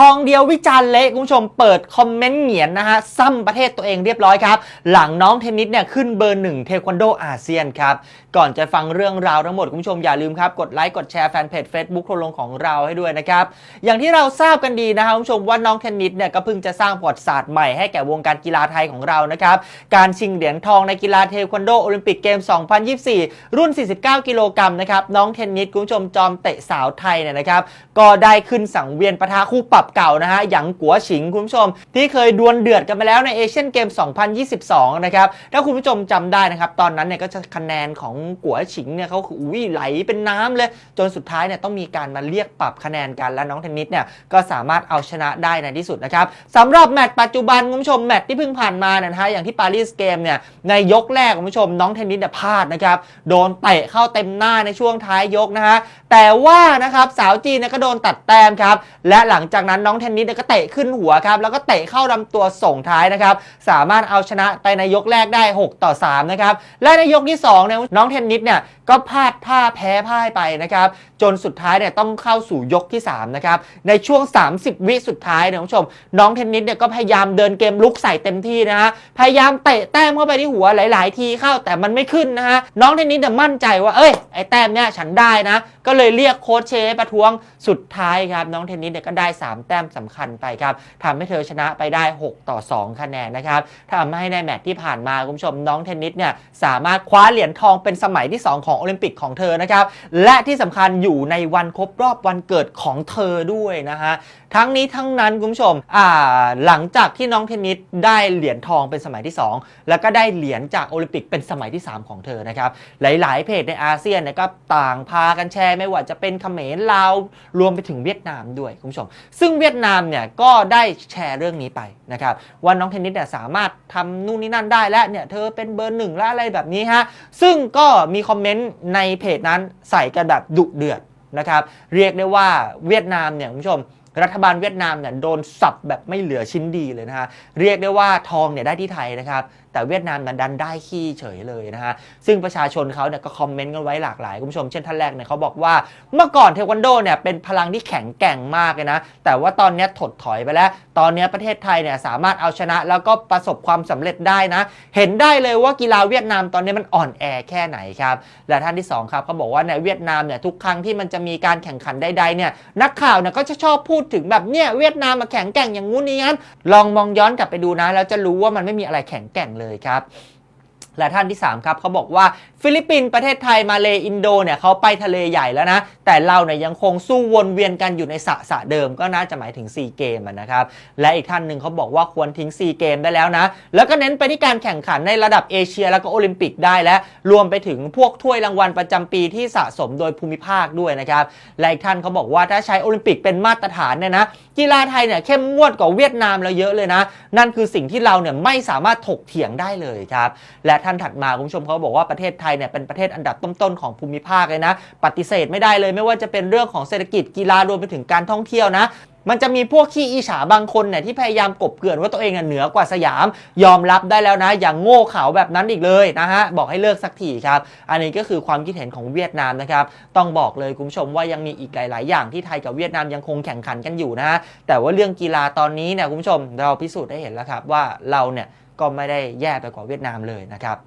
ทองเดียววิจารณ์เละคุณผู้ชมเปิดคอมเมนต์เหงียนนะฮะซ้ำประเทศตัวเองเรียบร้อยครับ หลังน้องเทนนิสเนี่ยขึ้นเบอร์หนึ่งเทควันโดอาเซียนครับ ก่อนจะฟังเรื่องราวทั้งหมด คุณผู้ชมอย่าลืมครับ กดไลค์ กดแชร์แฟนเพจ Facebook โครลงของเราให้ด้วยนะครับ อย่างที่เราทราบกันดีนะครับคุณผู้ชมว่าน้องเทนนิสเนี่ยก็เพิ่งจะสร้างประวัติศาสตร์ใหม่ให้แก่วงการกีฬาไทยของเรานะครับการชิงเหรียญทองในกีฬาเทควันโดโอลิมปิกเกม 2024 รุ่น 49 กิโลกรัมนะครับน้องเทนนิสคุณผู้ชมจอมเตะสาวไทยเนี่ยนะครับก็ได้ขึ้นสังเวียนปะทะคู่ปรับเก่านะฮะหยางกัวฉิงคุณผู้ชม ที่เคยดวลเดือดกันไปแล้วในเอเชียนเกม 2022 นะครับถ้าคุณผู้ชมจำได้นะครับ ตอนนั้นเนี่ยก็จะคะแนนของกัวฉิงเนี่ยเขาคืออุ้ยไหลเป็นน้ำเลย จนสุดท้ายเนี่ยต้องมีการมาเรียกปรับคะแนนกันและน้องเทนนิสเนี่ยก็สามารถเอาชนะได้ในที่สุดนะครับสำหรับแมตช์ปัจจุบันคุณผู้ชมแมตช์ที่เพิ่งผ่านมาเนี่ยนะฮะอย่างที่ปารีสเกมเนี่ยในยกแรกคุณผู้ชมน้องเทนนิสเนี่ยพลาดนะครับโดนเตะเข้าเต็มหน้าในช่วงท้ายยกนะฮะแต่ว่านะครับสาวจีนเนี่ยก็โดนตัดแต้มครับและหลังจากนั้นน้องเทนนิสเนี่ยก็เตะขึ้นหัวครับแล้วก็เตะเข้าลำตัวส่งท้ายนะครับสามารถเอาชนะไปในยกแรกได้ 6 ต่อ 3 นะครับและในยกที่2เนี่ยน้องเทนนิสเนี่ย ก็พลาดท่าแพ้พ่ายไปนะครับ จนสุดท้ายเนี่ยต้องเข้าสู่ยกที่ 3 นะครับ ในช่วง 30 วิสุดท้ายนี่ยคุณผู้ชม น้องเทนนิสเนี่ยก็พยายามเดินเกมลุกใส่เต็มที่นะฮะพยายามเตะแต้มเข้าไปที่หัวหลาย ๆ ทีเข้าแต่มันไม่ขึ้นนะฮะน้องเทนนิสเนี่ยมั่นใจว่าเอ้ยไอ้แต้มเนี่ยฉันได้นะ ก็เลยเรียกโค้ชเชประท้วงสุดท้ายครับน้องเทนนิสเนี่ยก็ได้ 3 แต้มสำคัญไปครับทำให้เธอชนะไปได้ 6 ต่อ 2 คะแนนนะครับทำให้ในแมตช์ที่ผ่านมาคุณผู้ชมน้องเทนนิสเนี่ยสามารถคว้าเหรียญทองเป็นสมัยที่ 2 ของโอลิมปิกของเธอนะครับ และที่สำคัญอยู่ในวันครบรอบวันเกิดของเธอด้วยนะฮะ ทั้งนี้ทั้งนั้นคุณผู้ชม อ่า หลังจากที่น้องเทนนิสได้เหรียญทองเป็นสมัยที่ 2 แล้วก็ได้เหรียญจากโอลิมปิกเป็นสมัยที่ 3 ของเธอนะครับ หลายๆ เพจในอาเซียนเนี่ยก็ต่างพากันแชร์ไม่ว่าจะเป็นเขมรลาวรวมไปถึงเวียดนามด้วยคุณผู้ชม ซึ่งเวียดนามเนี่ยก็ได้แชร์เรื่องนี้ไปนะครับว่าน้องเทนนิสเนี่ยสามารถทำนู่นนี่นั่นได้และเนี่ยเธอเป็นเบอร์หนึ่งและอะไรแบบนี้ฮะซึ่งก็มีคอมเมนต์ในเพจนั้นใส่กันแบบดุเดือดนะครับ เรียกได้ว่าเวียดนามเนี่ยคุณผู้ชม รัฐบาลเวียดนามเนี่ยโดนสับแบบไม่เหลือชิ้นดีเลยนะฮะเรียกได้ว่าทองเนี่ยได้ที่ไทยนะครับ แต่เวียดนามนั้นดันได้ขี้เฉยเลยนะฮะซึ่งประชาชนเขาเนี่ยก็คอมเมนต์กันไว้หลากหลายคุณผู้ชมเช่นท่านแรกเนี่ยเขาบอกว่าเมื่อก่อนเทควันโดเนี่ยเป็นพลังที่แข็งแกร่งมากเลยนะแต่ว่าตอนนี้ถดถอยไปแล้ว ตอนนี้ประเทศไทยเนี่ยสามารถเอาชนะ แล้วก็ประสบความสำเร็จได้นะ เห็นได้เลยว่ากีฬาเวียดนามตอนนี้มันอ่อนแอแค่ไหนครับและท่านที่สองครับเขาบอกว่าในเวียดนามเนี่ยทุกครั้งที่มันจะมีการแข่งขันใดๆเนี่ยนักข่าวเนี่ยก็จะชอบพูดถึงแบบเนี่ยเวียดนามมาแข็งแกร่งอย่างงู้นนี้งั้นลองมองย้อนกลับไปดูนะแล้วจะรู้ว่ามันไม่มีอะไรแข็งแกร่งเลยเลยครับ และท่านที่ 3 ครับเขาบอกว่าฟิลิปปินส์ประเทศไทยมาเลอินโดเนี่ยเขาไปทะเลใหญ่แล้วนะ แต่เราเนี่ยยังคงสู้วนเวียนกันอยู่ในสะสะเดิมก็น่าจะหมายถึง 4 เกมนะครับ และอีกท่านหนึ่งเขาบอกว่าควรทิ้ง 4 เกมได้แล้วนะ แล้วก็เน้นไปที่การแข่งขันในระดับเอเชียแล้วก็โอลิมปิกได้และรวมไปถึงพวกถ้วยรางวัลประจำปีที่สะสมโดยภูมิภาคด้วยนะครับและอีกท่านเขาบอกว่าถ้าใช้โอลิมปิกเป็นมาตรฐานเนี่ยนะกีฬาไทยเนี่ยเข้มงวดกว่าเวียดนามเราเยอะเลยนะ นั่นคือสิ่งที่เราเนี่ยไม่สามารถถกเถียงได้เลยครับและท่านถัดมาคุณผู้ชมเขาบอกว่าประเทศไทยเนี่ยเป็นประเทศอันดับต้นๆของภูมิภาคเลยนะ ปฏิเสธไม่ได้เลยไม่ว่าจะเป็นเรื่องของเศรษฐกิจกีฬารวมไปถึงการท่องเที่ยวนะมันจะมีพวกขี้อิจฉาบางคนเนี่ยที่พยายามกบเกลื่อนว่าตัวเองเหนือกว่าสยาม ยอมรับได้แล้วนะ อย่างโง่เขลาแบบนั้นอีกเลยนะฮะ บอกให้เลิกสักทีครับ อันนี้ก็คือความคิดเห็นของเวียดนามนะครับ ต้องบอกเลยคุณผู้ชมว่ายังมีอีกหลาย ๆ อย่างที่ไทยกับเวียดนามยังคงแข่งขันกันอยู่นะฮะแต่ว่าเรื่องกีฬาตอนนี้เนี่ยคุณผู้ชมเราพิสูจน์ได้เห็นแล้วครับว่าเราเนี่ย ก็ไม่ได้แย่ไปกว่าเวียดนามเลยนะครับ